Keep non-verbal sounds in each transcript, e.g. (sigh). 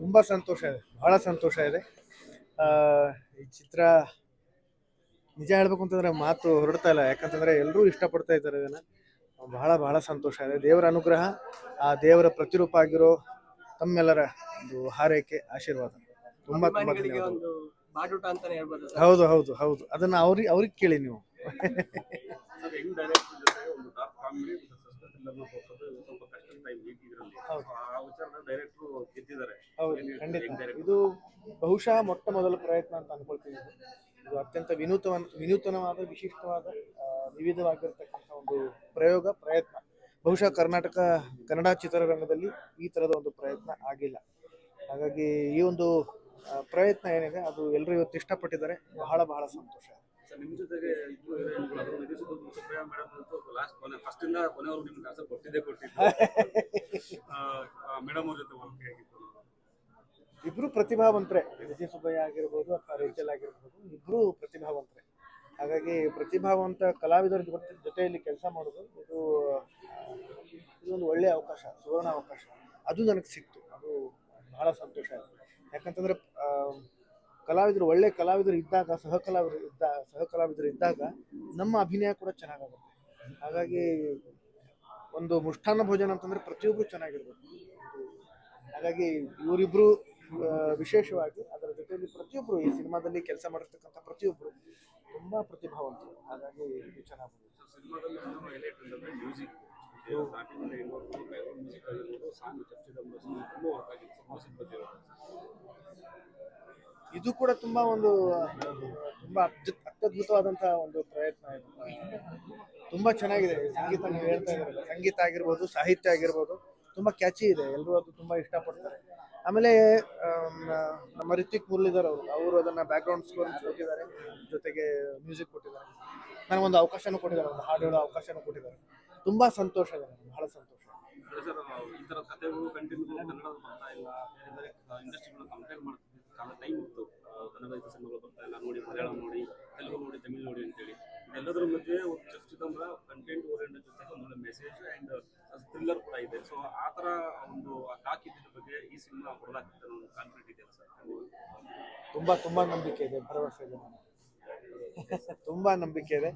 ತುಂಬ ಸಂತೋಷ ಇದೆ ಬಹಳ ಸಂತೋಷ ಇದೆ. ಆ, ಈ ಚಿತ್ರ ನಿಜ ಹೇಳ್ಬೇಕು ಅಂತಂದ್ರೆ ಮಾತು ಹೊರಡ್ತಾ ಇಲ್ಲ ಯಾಕಂತಂದ್ರೆ ಎಲ್ಲರೂ ಇಷ್ಟಪಡ್ತಾ ಇದ್ದಾರೆ ಇದನ್ನ. ಬಹಳ ಬಹಳ ಸಂತೋಷ ಇದೆ. ದೇವರ ಅನುಗ್ರಹ ಆ ದೇವರ ಪ್ರತಿರೂಪ ಆಗಿರೋ ತಮ್ಮೆಲ್ಲರ ಒಂದು ಹಾರೈಕೆ ಆಶೀರ್ವಾದ. ತುಂಬಾ ತುಂಬಾ ಧನ್ಯವಾದಗಳು. ಒಂದು ಬಾಡೂಟ ಅಂತಾನೆ ಹೇಳ್ಬೋದು ಸರ್. ಹೌದು ಹೌದು ಹೌದು. ಅದನ್ನ ಅವ್ರಿಗೆ ಅವ್ರಿಗೆ ಕೇಳಿ ನೀವು. ಹೌದು. ಆ ವಿಚಾರನ ಡೈರೆಕ್ಟ್ರು ಗೆದ್ದಿದ್ದಾರೆ ಹೌದು ಖಂಡಿತ. ಇದು ಬಹುಶಃ ಮೊಟ್ಟ ಮೊದಲ ಪ್ರಯತ್ನ ಅಂತ ಅನ್ಕೊಳ್ತೀನಿ ಇದು. ಅತ್ಯಂತ ವಿನೂತನ ವಿನೂತನವಾದ ವಿಶಿಷ್ಟವಾದ ವಿವಿಧವಾಗಿರತಕ್ಕಂಥ ಒಂದು ಪ್ರಯೋಗ ಪ್ರಯತ್ನ. ಬಹುಶಃ ಕರ್ನಾಟಕ ಕನ್ನಡ ಚಿತ್ರರಂಗದಲ್ಲಿ ಈ ತರದ ಒಂದು ಪ್ರಯತ್ನ ಆಗಿಲ್ಲ. ಹಾಗಾಗಿ ಈ ಒಂದು ಪ್ರಯತ್ನ ಏನಿದೆ ಅದು ಎಲ್ಲರೂ ಇವತ್ತು ಇಷ್ಟಪಟ್ಟಿದ್ದಾರೆ. ಬಹಳ ಬಹಳ ಸಂತೋಷ. ನಿಮ್ಮ ಜೊತೆಗೆ ಇಬ್ಬರು ಹೀರೋಯಿನ್ಗಳು ಸುಪ್ರಿಯಾ ಮೇಡಮ್ ಅಂತೂ ಲಾಸ್ಟ್ ಕೊನೆ ಫಸ್ಟ್ ಇಂದ ಕೊನೆವರೆಗೂ ನಿಮ್ಗೆ ಕೆಲಸ ಕೊಟ್ಟಿದ್ದೆ ಕೊಟ್ಟಿದ್ದೆ. ಮೇಡಮ್ ಅವ್ರ ಜೊತೆ ವರ್ಕ್ ಹೇಗಿತ್ತು? ಇಬ್ರು ಪ್ರತಿಭಾವಂತರೆ ವಿಜಯ ಸುಬ್ಬಯ್ಯ ಆಗಿರ್ಬೋದು ಅಥವಾ ರೇಚಲ್ ಆಗಿರ್ಬೋದು, ಇಬ್ರು ಪ್ರತಿಭಾವಂತರೆ ಹಾಗಾಗಿ ಪ್ರತಿಭಾವಂತ ಕಲಾವಿದರ ಜೊತೆ, ಜೊತೆಯಲ್ಲಿ ಕೆಲಸ ಮಾಡೋದು ಇದು ಇದೊಂದು ಒಳ್ಳೆಯ ಅವಕಾಶ, ಸುವರ್ಣ ಅವಕಾಶ. ಅದು ನನಗೆ ಸಿಕ್ತು. ಅದು ಬಹಳ ಸಂತೋಷ ಆಯಿತು. ಯಾಕಂತಂದ್ರೆ ಕಲಾವಿದರು, ಒಳ್ಳೆ ಕಲಾವಿದರು ಇದ್ದಾಗ ಸಹ ಕಲಾವಿದರು ಇದ್ದ ಸಹ ಕಲಾವಿದರು ಇದ್ದಾಗ ನಮ್ಮ ಅಭಿನಯ ಕೂಡ ಚೆನ್ನಾಗಾಗುತ್ತೆ. ಹಾಗಾಗಿ ಒಂದು ಮುಷ್ಟಾನ್ನ ಭೋಜನ ಅಂತಂದ್ರೆ ಪ್ರತಿಯೊಬ್ಬರು ಚೆನ್ನಾಗಿರ್ಬೇಕು. ಹಾಗಾಗಿ ಇವರಿಬ್ರು ವಿಶೇಷವಾಗಿ ಅದರ ಜೊತೆಯಲ್ಲಿ ಪ್ರತಿಯೊಬ್ಬರು ಈ ಸಿನಿಮಾದಲ್ಲಿ ಕೆಲಸ ಮಾಡಿರ್ತಕ್ಕಂಥ ಪ್ರತಿಯೊಬ್ಬರು ತುಂಬ ಪ್ರತಿಭಾವಂತರು. ಹಾಗಾಗಿ ಇದು ಚೆನ್ನಾಗಿ ಇದು ಕೂಡ ತುಂಬಾ ಒಂದು, ತುಂಬಾ ಅದ್ಭುತ ಅತ್ಯದ್ಭುತವಾದಂತಹ ಒಂದು ಪ್ರಯತ್ನ ತುಂಬಾ ಚೆನ್ನಾಗಿದೆ ಸಂಗೀತ ನೀವು ಹೇಳ್ತಾ ಇದ್ರಲ್ಲ ಸಂಗೀತ ಆಗಿರ್ಬೋದು, ಸಾಹಿತ್ಯ ಆಗಿರ್ಬೋದು, ತುಂಬಾ ಕ್ಯಾಚಿ ಇದೆ. ಎಲ್ಲರೂ ಅದು ತುಂಬಾ ಇಷ್ಟಪಡ್ತಾರೆ. ಆಮೇಲೆ ನಮ್ಮ ರಿತಿಕ್ ಮುರಳೀಧರ್ ಅವರು ಅವರು ಅದನ್ನ ಬ್ಯಾಕ್ಗ್ರೌಂಡ್ ಸ್ಕೋರ್ ಕೊಟ್ಟಿದ್ದಾರೆ. ಜೊತೆಗೆ ಮ್ಯೂಸಿಕ್ ಕೊಟ್ಟಿದ್ದಾರೆ. ನನಗೊಂದು ಅವಕಾಶನೂ ಕೊಟ್ಟಿದ್ದಾರೆ, ಒಂದು ಹಾಡು ಹೇಳೋ ಅವಕಾಶನೂ ಕೊಟ್ಟಿದ್ದಾರೆ. ತುಂಬಾ ಸಂತೋಷ ಇದೆ ನನಗೆ ಬಹಳ ಸಂತೋಷ ಸರ್ ಈ ಥರ ಕಥೆಗಳು ಕಂಟಿನ್ಯೂ ಕನ್ನಡ ಬರ್ತಾ ಇಲ್ಲ ಬೇರೆ ಬೇರೆ ಇಂಡಸ್ಟ್ರಿಗಳು ಕಂಪೇರ್ ಮಾಡ್ತಿದ್ದ ಕಾಲ ಟೈಮ್ ಇತ್ತು ಆ, ಕನ್ನಡ ಸಿನಿಮಾಗಳು ಬರ್ತಾ ಇಲ್ಲ ನೋಡಿ ಮಲಯಾಳಂ ನೋಡಿ ತೆಲುಗು ನೋಡಿ ತಮಿಳು ನೋಡಿ ಅಂತೇಳಿ ಇದೆಲ್ಲದರ ಮಧ್ಯೆ ಒಂದು ಜಸ್ಟ್ ಚಿದಂಬರ ಕಂಟೆಂಟ್ ಓರಿಯೆಂಟೆಡ್ ಜೊತೆಗೆ ಒಂದೊಳ್ಳೆ ಮೆಸೇಜ್ ಆ್ಯಂಡ್ ಥ್ರಿಲ್ಲರ್ ಕೂಡ ಇದೆ ಸೊ ಆ ಥರ ಒಂದು ತಾಕಿದ್ದ ಬಗ್ಗೆ ಈ ಸಿನಿಮಾ ಕೊಡಲಾಗ್ತದೆ ಅನ್ನೋ ಒಂದು ಕಾನ್ಫಿಡೆಂಟ್ ಇದೆಯಲ್ಲ ಸರ್ ತುಂಬಾ ತುಂಬಾ ನಂಬಿಕೆ ಇದೆ ಭರವಸೆ ಇದೆ ತುಂಬ ನಂಬಿಕೆ ಇದೆ.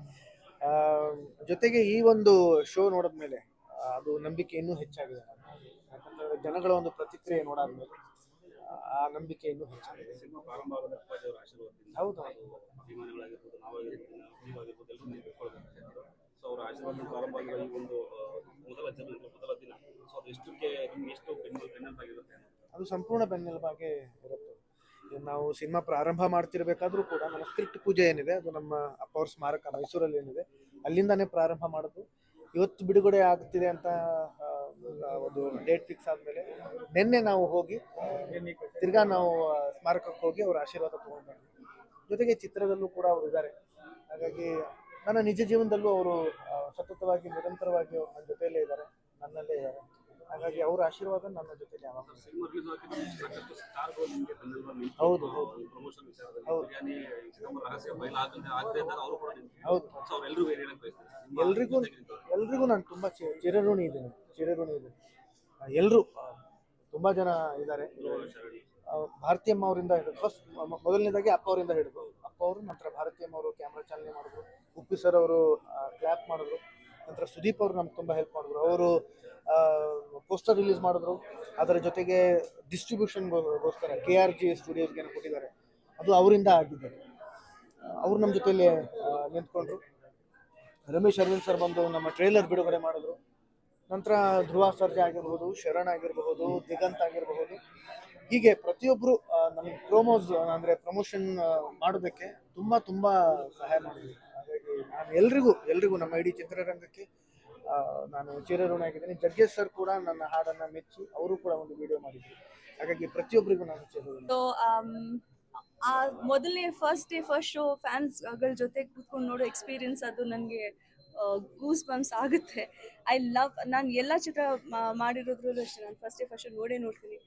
ಜೊತೆಗೆ ಈ ಒಂದು ಶೋ ನೋಡಿದ್ಮೇಲೆ ಅದು ನಂಬಿಕೆ ಇನ್ನೂ ಹೆಚ್ಚಾಗಿದೆ ಯಾಕಂದ್ರೆ ಯಾಕಂತಂದ್ರೆ ಜನಗಳ ಒಂದು ಪ್ರತಿಕ್ರಿಯೆ ನೋಡಾದ್ಮೇಲೆ ಆ, ಆ ನಂಬಿಕೆ ಇನ್ನೂ ಹೆಚ್ಚಾಗಿದೆ. ಹೌದು ಅದು ಸಂಪೂರ್ಣ ಬೆನ್ನೆಲುಬಾಗೆ ನಾವು ಸಿನಿಮಾ ಪ್ರಾರಂಭ ಮಾಡ್ತಿರ್ಬೇಕಾದ್ರೂ ಕೂಡ ನಮ್ಮ ಸ್ಕ್ರಿಪ್ಟ್ ಪೂಜೆ ಏನಿದೆ, ಅದು ನಮ್ಮ ಅಪ್ಪ ಅವ್ರ ಸ್ಮಾರಕ ಮೈಸೂರಲ್ಲಿ ಏನಿದೆ, ಅಲ್ಲಿಂದಾನೇ ಪ್ರಾರಂಭ ಮಾಡೋದು. ಇವತ್ತು ಬಿಡುಗಡೆ ಆಗ್ತಿದೆ ಅಂತ ಒಂದು ಡೇಟ್ ಫಿಕ್ಸ್ ಆದಮೇಲೆ ನಿನ್ನೆ ನಾವು ಹೋಗಿ ತಿರ್ಗಾ ನಾವು ಸ್ಮಾರಕಕ್ಕೆ ಹೋಗಿ ಅವ್ರ ಆಶೀರ್ವಾದ ತಗೊಂಡು ಜೊತೆಗೆ ಚಿತ್ರದಲ್ಲೂ ಕೂಡ ಅವರು ಇದ್ದಾರೆ. ಹಾಗಾಗಿ ನನ್ನ ನಿಜ ಜೀವನದಲ್ಲೂ ಅವರು ಸತತವಾಗಿ, ನಿರಂತರವಾಗಿ ಅವ್ರ ಜೊತೆಯಲ್ಲೇ ಇದ್ದಾರೆ, ನನ್ನಲ್ಲೇ ಇದ್ದಾರೆ. ಹಾಗಾಗಿ ಅವರ ಆಶೀರ್ವಾದ ನನ್ನ ಜೊತೆ ಯಾವಾಗ ಹೌದು, ಹೌದು. ಹೌದು. ಎಲ್ರಿಗೂ ಎಲ್ರಿಗೂ ನಾನು ತುಂಬಾ ಚಿರಋಣಿ ಇದ್ದೀನಿ ಚಿರಋಣಿ ಇದೆ ಎಲ್ಲರೂ ತುಂಬಾ ಜನ ಇದ್ದಾರೆ. ಭಾರತೀಯಮ್ಮ ಅವರಿಂದ ಹಿಡಿದು ಫಸ್ಟ್ ಮೊದಲನೇದಾಗಿ ಅಪ್ಪ ಅವರಿಂದ ಹಿಡಿದು. ಅಪ್ಪ ಅವರು ನಂತರ ಭಾರತೀಯಮ್ಮ ಅವರು ಕ್ಯಾಮ್ರಾ ಚಾಲನೆ ಮಾಡಿದ್ರು. ಉಪ್ಪಿ ಸರ್ ಅವರು ಕ್ಲಾಪ್ ಮಾಡಿದ್ರು. ನಂತರ ಸುದೀಪ್ ಅವರು ನಮ್ಗೆ ತುಂಬ ಹೆಲ್ಪ್ ಮಾಡಿದ್ರು. ಅವರು ಪೋಸ್ಟರ್ ರಿಲೀಸ್ ಮಾಡಿದ್ರು. ಅದರ ಜೊತೆಗೆ ಡಿಸ್ಟ್ರಿಬ್ಯೂಷನ್ಗೋಸ್ಕರ ಕೆ ಆರ್ ಜಿ ಸ್ಟುಡಿಯೋಸ್ಗೆ ಕೊಟ್ಟಿದ್ದಾರೆ. ಅದು ಅವರಿಂದ ಆಗಿದೆ. ಅವರು ನಮ್ಮ ಜೊತೆಯಲ್ಲಿ ನಿಂತ್ಕೊಂಡ್ರು. ರಮೇಶ್ ಅರವಿಂದ್ ಸರ್ ಬಂದು ನಮ್ಮ ಟ್ರೇಲರ್ ಬಿಡುಗಡೆ ಮಾಡಿದ್ರು. ನಂತರ ಧ್ರುವ ಸರ್ಜಾ ಆಗಿರ್ಬೋದು, ಶರಣ್ ಆಗಿರಬಹುದು ದಿಗಂತ್ ಆಗಿರಬಹುದು ಹೀಗೆ ಪ್ರತಿಯೊಬ್ಬರು ನಮ್ಮ ಪ್ರೋಮೋಸ್ ಅಂದರೆ ಪ್ರಮೋಷನ್ ಮಾಡೋದಕ್ಕೆ ತುಂಬ ತುಂಬ ಸಹಾಯ ಮಾಡಿದ್ರು. ಎಲ್ರಿಗೂ ಎಲ್ರಿಗೂ ನಮ್ಮ ಇಡೀ ಚಿತ್ರರಂಗಕ್ಕೆ ನಾನು ಚಿರಋಣ ಆಗಿದ್ದೀನಿ. ಜಗ್ಗೇಶ್ ಸರ್ ಕೂಡ ನನ್ನ ಹಾಡನ್ನ ಮೆಚ್ಚಿ ಅವರು ಕೂಡ ಒಂದು ವಿಡಿಯೋ ಮಾಡಿದ್ರು. ಹಾಗಾಗಿ ಪ್ರತಿಯೊಬ್ಬರಿಗೂ ನಾನು ಸೊ ಆ ಮೊದಲನೇ ಫಸ್ಟ್ ಡೇ ಫಸ್ಟ್ ಶೋ ಫ್ಯಾನ್ಸ್ಗಳ ಜೊತೆ ಕೂತ್ಕೊಂಡು ನೋಡೋ ಎಕ್ಸ್ಪೀರಿಯನ್ಸ್ ಅದು ನನಗೆ ಗೂಸ್ ಬಂಪ್ಸ್ ಆಗುತ್ತೆ. ಐ ಲವ್ ನಾನು ಎಲ್ಲ ಚಿತ್ರ ಮಾಡಿರೋದ್ರಲ್ಲೂ ಅಷ್ಟೇ, ನಾನು ಫಸ್ಟ್ ಡೇ ಫಸ್ಟ್ ನೋಡೇ ನೋಡ್ತೀನಿ.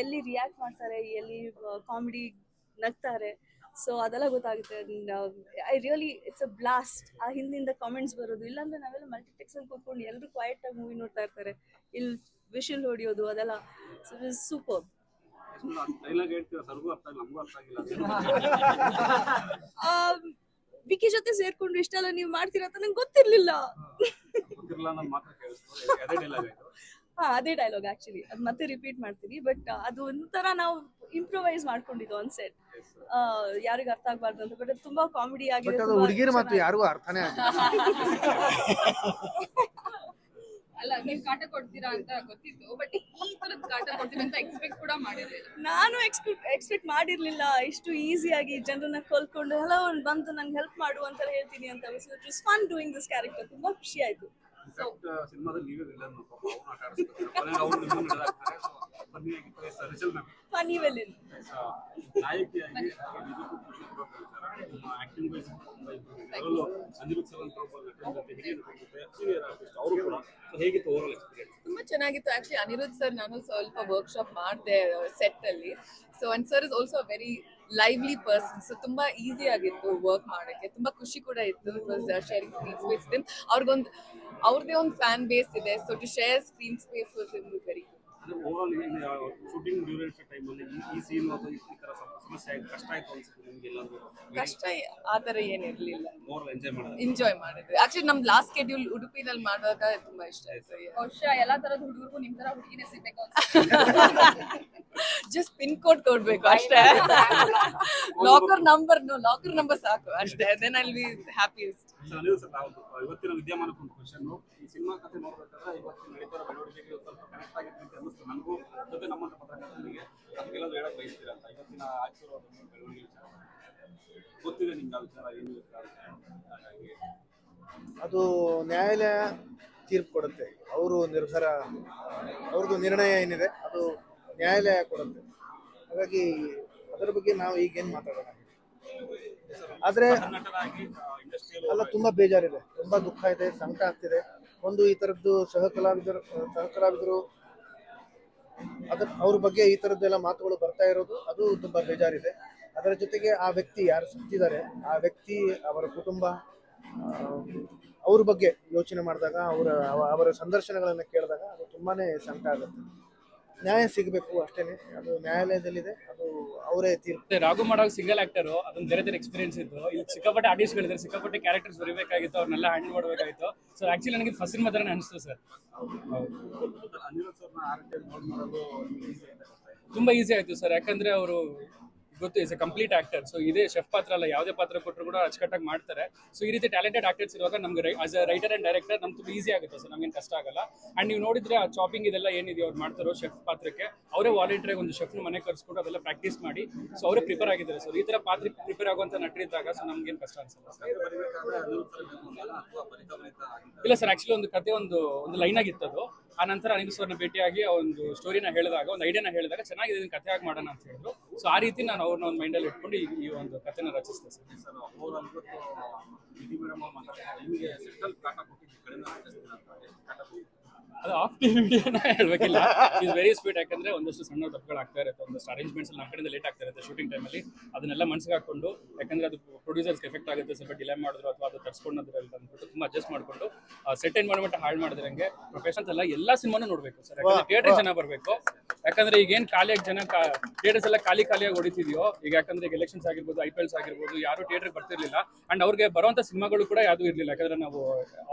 ಎಲ್ಲಿ ರಿಯಾಕ್ಟ್ ಮಾಡ್ತಾರೆ, ಎಲ್ಲಿ ಕಾಮಿಡಿ ನಗ್ತಾರೆ ಸೊ ಅದೆಲ್ಲ ಗೊತ್ತಾಗುತ್ತೆ. I really it's a blast ಆ ಹಿಂದಿಂದ ಕಾಮೆಂಟ್ಸ್ ಬರೋದು. ಇಲ್ಲಾಂದ್ರೆ ನಾವೆಲ್ಲ ಮಲ್ಟಿಪ್ಲೆಕ್ಸಲ್ಲಿ ಕೂತ್ಕೊಂಡು ಎಲ್ಲರೂ ಆಗಿ ಮೂವಿ ನೋಡ್ತಾ ಇರ್ತಾರೆ. ಇಲ್ಲಿ ವಿಷಲ್ ಹೊಡಿಯೋದು ಅದೆಲ್ಲ. ಸೊ ಇಸ್ ಸೂಪರ್ ಡೈಲಾಗ್ ಹೇಳ್ತೀರಾ ಸರ್ಗೂ ಅರ್ಥ ಆಗಿಲ್ಲ ನಮಗೂ ಅರ್ಥ ಆಗಿಲ್ಲ ಆ, ವಿಕಿ ಜೊತೆ ಸೇರ್ಕೊಂಡು ಇಷ್ಟೆಲ್ಲ ನೀವು ಮಾಡ್ತೀರಾ ಅಂತ ನಂಗೆ ಗೊತ್ತಿರ್ಲಿಲ್ಲ. ಹಾ ಅದೇ ಡೈಲಾಗ್ ಆಕ್ಚುಲಿ ಅದ್ ಮತ್ತೆ ರಿಪೀಟ್ ಮಾಡ್ತೀನಿ. ಬಟ್ ಅದು ಒಂಥರ ನಾವು ಇಂಪ್ರೊವೈಸ್ ಮಾಡ್ಕೊಂಡಿದ್ದು ಆನ್ ಸೆಟ್ ಯಾರಿಗೂ ಅರ್ಥ ಆಗ್ಬಾರ್ದು ಅಂತ. ಬಟ್ ತುಂಬಾ ಕಾಮಿಡಿ ಬಟ್ ಆಗಿದೆ ಅದು ತುಂಬಾ ಹುಡುಗಿರ ಯಾರಿಗೂ ಅರ್ಥನೇ ಆಗಿಲ್ಲ (laughs) ಅಲ್ಲ ನೀವು ಕಾಟ ಕೊಡ್ತೀರಾ ಅಂತ ಗೊತ್ತಿತ್ತು. ಬಟ್ ಈ ತರದ್ ಕಾಟ ಕೊಡ್ತೀವಿ ಅಂತ ಎಕ್ಸ್ಪೆಕ್ಟ್ ಕೂಡ ಮಾಡಿರ್ಲಿಲ್ಲ. ನಾನು ಎಕ್ಸ್ಪೆಕ್ಟ್ ಎಕ್ಸ್ಪೆಕ್ಟ್ ಮಾಡಿರ್ಲಿಲ್ಲ. ಇಷ್ಟು ಈಸಿಯಾಗಿ ಜನರನ್ನ ಕೊಲ್ಕೊಂಡು ಹಲೋ ಬಂದು ನಂಗೆ ಹೆಲ್ಪ್ ಮಾಡು ಅಂತ ಹೇಳ್ತೀನಿ ಅಂತ. It is fun doing this character ತುಂಬಾ ಖುಷಿ ಆಯ್ತು. ಇನ್ಫ್ಯಾಕ್ಟ್ ಸಿನಿಮಾದಲ್ಲಿ ನೀವೇ ವಿಲನ್ ಪಾಪ ಅವ್ನು ಆಟ ಆಡಿಸ್ತಾರೆ ಕೊನೆಗೆ ಅವ್ರು ನಿಮ್ಮನ್ನು ಹಿಡಿದಾಕ್ತಾರೆ ಬನ್ನಿ ಆಗಿತ್ತು ರಿಸಲ್ ಮ್ಯಾಮ್ ಫನಿ ವೆಲಿನ್ ನಾಯಕಿಯಾಗಿ ನಿಜಕ್ಕೂ ಖುಷಿ ಕೊಡುವಂತ ವಿಚಾರ ನಿಮ್ಮ ಆಕ್ಟಿಂಗ್ ವೈಸ್ ತುಂಬಾ ಇಂಪ್ರೂವ್ ಇದೆ ಅದರಲ್ಲೂ ಅನಿರುದ್ಧ್ ಸರ್ ಅಂತ ಒಬ್ಬ ನಟನ ಜೊತೆ ಹೇಗೆ ನಟಿಸುತ್ತೆ ಸೀನಿಯರ್ ಆರ್ಟಿಸ್ಟ್ ಅವರು ಕೂಡ ಸೊ ಹೇಗಿತ್ತು ಓವರ್ ಎಕ್ಸ್ಪೀರಿಯನ್ಸ್ ತುಂಬಾ ಚೆನ್ನಾಗಿತ್ತು ಆಕ್ಚುಲಿ ಅನಿರುದ್ಧ್ ಸರ್ ನಾನು ಸ್ವಲ್ಪ ವರ್ಕ್ಶಾಪ್ ಮಾಡಿದೆ ಸೆಟ್ ಅಲ್ಲಿ so and sir is also very lively person so ತುಂಬಾ ಈಸಿ ಆಗಿತ್ತು ವರ್ಕ್ ಮಾಡೋಕ್ಕೆ. ತುಂಬಾ ಖುಷಿ ಕೂಡ ಇತ್ತು. ಶೇರಿಂಗ್ ಸ್ಕ್ರೀನ್ ಸ್ಪೇಸ್ ಅವ್ರಿಗೊಂದು, ಅವ್ರದೇ ಒಂದು ಫ್ಯಾನ್ ಬೇಸ್ ಇದೆ. So to share screen space was very ಅಂದ್ರೆ ಓವರ್ ಶೂಟಿಂಗ್ ಡ್ಯೂರೇಷನ್ ಟೈಮಲ್ಲಿ ಈ ಸೀನ್ ಅಥವಾ ಈ ತರ ಸಮಸ್ಯೆ ಆಯ್ತು ಕಷ್ಟ ಆಯ್ತು ಅನ್ಸುತ್ತೆ ನಿಮ್ಗೆ ಎಲ್ಲಾದ್ರೂ. ಕಷ್ಟ ಆ ತರ ಏನಿರ್ಲಿಲ್ಲ ಓವರ್ ಎಂಜಾಯ್ ಮಾಡಿದ್ರು? ಎಂಜಾಯ್ ಮಾಡಿದ್ವಿ. ಆಕ್ಚುಲಿ ನಮ್ ಲಾಸ್ಟ್ ಸ್ಕೆಡ್ಯೂಲ್ ಉಡುಪಿನಲ್ಲಿ ಮಾಡುವಾಗ ತುಂಬಾ ಇಷ್ಟ ಆಯ್ತು. ಬಹುಶಃ ಎಲ್ಲಾ ತರದ ಹುಡುಗರಿಗೂ ನಿಮ್ ತರ ಹುಡುಗಿನೇ ಸಿಗ್ಬೇಕು ಜಸ್ಟ್ ಪಿನ್ ಕೋಡ್ ಕೊಡ್ಬೇಕು ಅಷ್ಟೇ. ಲಾಕರ್ ನಂಬರ್ ಲಾಕರ್ ನಂಬರ್ ಸಾಕು. ಅಷ್ಟೇ. ದೆನ್ ಐಲ್ ಬಿ ಹ್ಯಾಪಿಯೆಸ್ಟ್ ಇವತ್ತಿನ ವಿದ್ಯಮಾನಕ್ಕೊಂದು ಕ್ವಶನ್ ಈ ಸಿನಿಮಾ ಕಥೆ ನೋಡ್ಬೇಕಾದ್ರೆ ಇವತ್ತಿನ ನಡೀತಾ ಬೆಳವಣಿಗೆಗೆ ಸ್ವಲ್ಪ ಕನೆಕ್ಟ್ ಆಗಿತ್ತು ಅಂತ ಅನ್ನಿಸ್ತು ನನಗೂ. ಜೊತೆ ನಮ್ಮಂತ ಪತ್ರಕರ್ತರಿಗೆ ಅದಕ್ಕೆಲ್ಲರೂ ಹೇಳಕ್ ಬಯಸ್ತೀರಾ? ಅಂತ ಇವತ್ತಿನ ಆಗ್ತಿರೋ ಬೆಳವಣಿಗೆ ವಿಚಾರ ಗೊತ್ತಿದೆ ನಿಮ್ಗೆ ಆ ವಿಚಾರ ಏನು ಹಾಗಾಗಿ. ಅದು ನ್ಯಾಯಾಲಯ ತೀರ್ಪು ಕೊಡುತ್ತೆ. ಅವರು ನಿರ್ಧಾರ ಅವ್ರದ್ದು ನಿರ್ಣಯ ಏನಿದೆ ಅದು ನ್ಯಾಯಾಲಯ ಕೊಡುತ್ತೆ. ಹಾಗಾಗಿ ಅದರ ಬಗ್ಗೆ ನಾವು ಈಗೇನು ಮಾತಾಡೋಣ? ಆದ್ರೆ ಅಲ್ಲ ತುಂಬಾ ಬೇಜಾರಿದೆ. ತುಂಬಾ ದುಃಖ ಇದೆ ಸಂಕಟ ಆಗ್ತಿದೆ. ಒಂದು ಈ ತರದ್ದು ಸಹ ಕಲಾವಿದರು ಸಹ ಕಲಾವಿದರು ಅದ್ರ, ಅವ್ರ ಬಗ್ಗೆ ಈ ತರದ್ದೆಲ್ಲ ಮಾತುಗಳು ಬರ್ತಾ ಇರೋದು, ಅದು ತುಂಬಾ ಬೇಜಾರಿದೆ. ಅದರ ಜೊತೆಗೆ ಆ ವ್ಯಕ್ತಿ ಯಾರು ಸತ್ತಿದ್ದಾರೆ, ಆ ವ್ಯಕ್ತಿ, ಅವರ ಕುಟುಂಬ ಅವ್ರ ಬಗ್ಗೆ ಯೋಚನೆ ಮಾಡಿದಾಗ, ಅವರ, ಅವ- ಅವರ ಸಂದರ್ಶನಗಳನ್ನು ಕೇಳಿದಾಗ ಅದು ತುಂಬಾನೇ ಸಂಕಟ ಆಗುತ್ತೆ. ನ್ಯಾಯ ಸಿಗಬೇಕು ಅಷ್ಟೇನೆ, ಅದು ನ್ಯಾಯಾಲಯದಲ್ಲಿದೆ ಅವರೇ ತೀರ್ಪು. ರಾಘು ಮಾಡೋ ಸಿಂಗಲ್ ಆಕ್ಟರ್ ಅದೊಂದು ಬೇರೆ ಬೇರೆ ಎಕ್ಸ್ಪೀರಿಯನ್ಸ್ ಇತ್ತು. ಇಲ್ಲಿ ಸಿಕ್ಕಾಪಟ್ಟೆ ಆರ್ಟಿಸ್ಟ್ಗಳಿದ್ದಾರೆ ಸಿಕ್ಕಾಪಟ್ಟೆ ಕ್ಯಾರೆಕ್ಟರ್ಸ್ ಬರಬೇಕಾಗಿತ್ತು ಅವ್ರನ್ನೆಲ್ಲ ಹ್ಯಾಂಡಲ್ ಮಾಡಬೇಕಾಗಿತ್ತು. ಸೊ ಆಕ್ಚುಲಿ ನನಗೆ ಫಸ್ಟ್ ಸಿನಿಮಾ ಥರನೇ ಅನಿಸ್ತು ಸರ್? ತುಂಬಾ ಈಸಿ ಆಯ್ತು ಸರ್. ಯಾಕಂದ್ರೆ ಅವರು ಗೊತ್ತು is a complete actor so ಇದೇ ಶೆಫ್ ಪಾತ್ರ ಅಲ್ಲ, ಯಾವುದೇ ಪಾತ್ರ ಕೊಟ್ಟರು ಕೂಡ ಅಚ್ಚುಕಟ್ಟಾಗಿ ಮಾಡ್ತಾರೆ. ಸೊ ಈ ರೀತಿ ಟ್ಯಾಲೆಂಟೆಡ್ ಆಕ್ಟರ್ಸ್ ಇರುವಾಗ ನಮ್ಗೆ as a writer and director ನಮ್ಗೆ ತುಂಬ ಈಸಿ ಆಗುತ್ತೆ ಸರ್ ನಮ್ಗೇನು ಕಷ್ಟ ಆಗಲ್ಲ. ಅಂಡ್ ನೀವು ನೋಡಿದ್ರೆ ಆ ಚಾಪಿಂಗ್ ಇದೆಲ್ಲ ಏನಿದೆ, ಅವ್ರು ಮಾಡ್ತಾರೋ ಶೆಫ್ ಪಾತ್ರಕ್ಕೆ, ಅವರೇ ವಾಲಂಟಿಯರ್ ಒಂದು ಶೆಫ್ನ ಮನೆ ಕರ್ಸ್ಕೊಂಡು ಅದೆಲ್ಲ ಪ್ರಾಕ್ಟೀಸ್ ಮಾಡಿ ಸೊ ಅವರೇ ಪ್ರಿಪೇರ್ ಆಗಿದ್ದಾರೆ. ಸರ್ ಈ ಥರ ಪಾತ್ರ ಪ್ರಿಪೇರ್ ಆಗುವಂಥ ನಟರಿದ್ದಾಗ ಸೊ ನಮ್ಗೇನು ಕಷ್ಟ ಅನ್ಸಲ್ಲ. ಇಲ್ಲ ಸರ್ ಆಕ್ಚುಲಿ ಒಂದು ಕತೆ, ಒಂದು ಒಂದು ಲೈನ್ ಆಗಿತ್ತು ಅದು ಆ ನಂತರ ಅನಿಲ್ ಸರ್ನ ಭೇಟಿಯಾಗಿ ಒಂದು ಸ್ಟೋರಿನ ಹೇಳಿದಾಗ, ಒಂದು ಐಡಿಯಾನ ಹೇಳಿದಾಗ, ಚೆನ್ನಾಗಿದೆ ಕಥೆ ಆಗಿ ಮಾಡೋಣ ಅಂತ ಹೇಳಿದ್ರು. ಸೊ ಆ ರೀತಿ ನಾನು ಅವ್ರನ್ನ ಒಂದು ಮೈಂಡಲ್ಲಿ ಇಟ್ಕೊಂಡು ಈ ಈ ಒಂದು ಕಥೆನ ರಚಿಸಿದೆ ಸರ್. ಅಂತ ಅದು ಆಫ್ ಟಿ ವಿಡಿಯೋನ ಹೇಳ್ಬೇಕಿಲ್ಲ. ಇಸ್ ವೆರಿ ಸ್ವೀಟ್ ಯಾಕಂದ್ರೆ ಒಂದಷ್ಟು ಸಣ್ಣ ತಪ್ಪುಗಳು ಆಗ್ತಾ ಇರುತ್ತೆ. ಒಂದಷ್ಟು ಅರೇಂಜ್ಮೆಂಟ್ಸ್ ನಮ್ಮ ಕಡೆಯಿಂದ ಲೇಟ್ ಆಗ್ತಾ ಇರುತ್ತೆ ಶೂಟಿಂಗ್ ಟೈಮಲ್ಲಿ ಅದನ್ನೆಲ್ಲ ಮನಸ್ಸಿಗೆ ಹಾಕೊಂಡು ಯಾಕಂದ್ರೆ ಅದು ಪ್ರೊಡ್ಯೂಸರ್ಸ್ ಎಫೆಕ್ಟ್ ಆಗುತ್ತೆ ಸ್ವಲ್ಪ ಡಿಲೇ ಮಾಡಿದ್ರು ಅಥವಾ ಅದು ತರ್ಸ್ಕೊಂಡ್ರಲ್ಲಿ ಅಂದ್ಬಿಟ್ಟು ತುಂಬಾ ಅಡ್ಜಸ್ಟ್ ಮಾಡ್ಕೊಂಡು ಸೆಟ್ ಎನ್ವೈರ್ಮೆಂಟ್ ಹಾಳು ಮಾಡಿದ್ರಂಗೆ ಪ್ರೊಫೆಷನ್ಸ್ ಎಲ್ಲ ಎಲ್ಲ ಸಿನಿಮಾನು ನೋಡ್ಬೇಕು ಸರ್. ಯಾಕಂದ್ರೆ ಥಿಯೇಟರ್ ಚೆನ್ನಾಗಿ ಬರಬೇಕು. ಯಾಕಂದ್ರೆ ಈಗ ಏನ್ ಖಾಲಿಯಾಗಿ ಜನ ಥಿಯೇಟರ್ಸ್ ಎಲ್ಲ ಖಾಲಿ ಖಾಲಿಯಾಗಿ ಹೊಡಿತಿದ್ಯೋ, ಈಗ ಯಾಕಂದ್ರೆ ಈಗ ಎಲೆಕ್ಷನ್ಸ್ ಆಗಿರ್ಬೋದು ಐ ಪಿ ಎಲ್ಸ್ ಆಗಿರ್ಬೋದು, ಯಾರು ಥಿಯೇಟರ್ ಬರ್ತಿರ್ಲಿಲ್ಲ. ಅಂಡ್ ಅವ್ರಿಗೆ ಬರುವಂತ ಸಿನಿಮಾಗಳು ಕೂಡ ಯಾವ್ದು ಇರ್ಲಿಲ್ಲ. ಯಾಕಂದ್ರೆ ನಾವು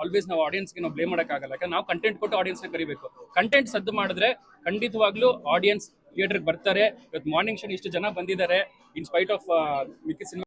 ಆಲ್ವೇಸ್ ನಾವು ಆಡಿಯನ್ಸ್ಗೆ ನಾವು ಬ್ಲೇಮ್ ಮಾಡೋಕ್ಕಾಗಲ್ಲ. ಯಾಕಂದ್ರೆ ನಾವು ಕಂಟೆಂಟ್ ಕೊಟ್ಟು ಆಡಿಯನ್ಸ್ನ ಕರಿಬೇಕು. ಕಂಟೆಂಟ್ ಸದ್ದು ಮಾಡಿದ್ರೆ ಖಂಡಿತವಾಗ್ಲೂ ಆಡಿಯನ್ಸ್ ಥಿಯೇಟರ್ಗೆ ಬರ್ತಾರೆ. ಇವತ್ತು ಮಾರ್ನಿಂಗ್ ಶೋ ಇಷ್ಟು ಜನ ಬಂದಿದ್ದಾರೆ. ಇನ್ ಸ್ಪೈಟ್ ಆಫ್ ಮಿಕ್ಕಿ ಸಿನಿಮಾ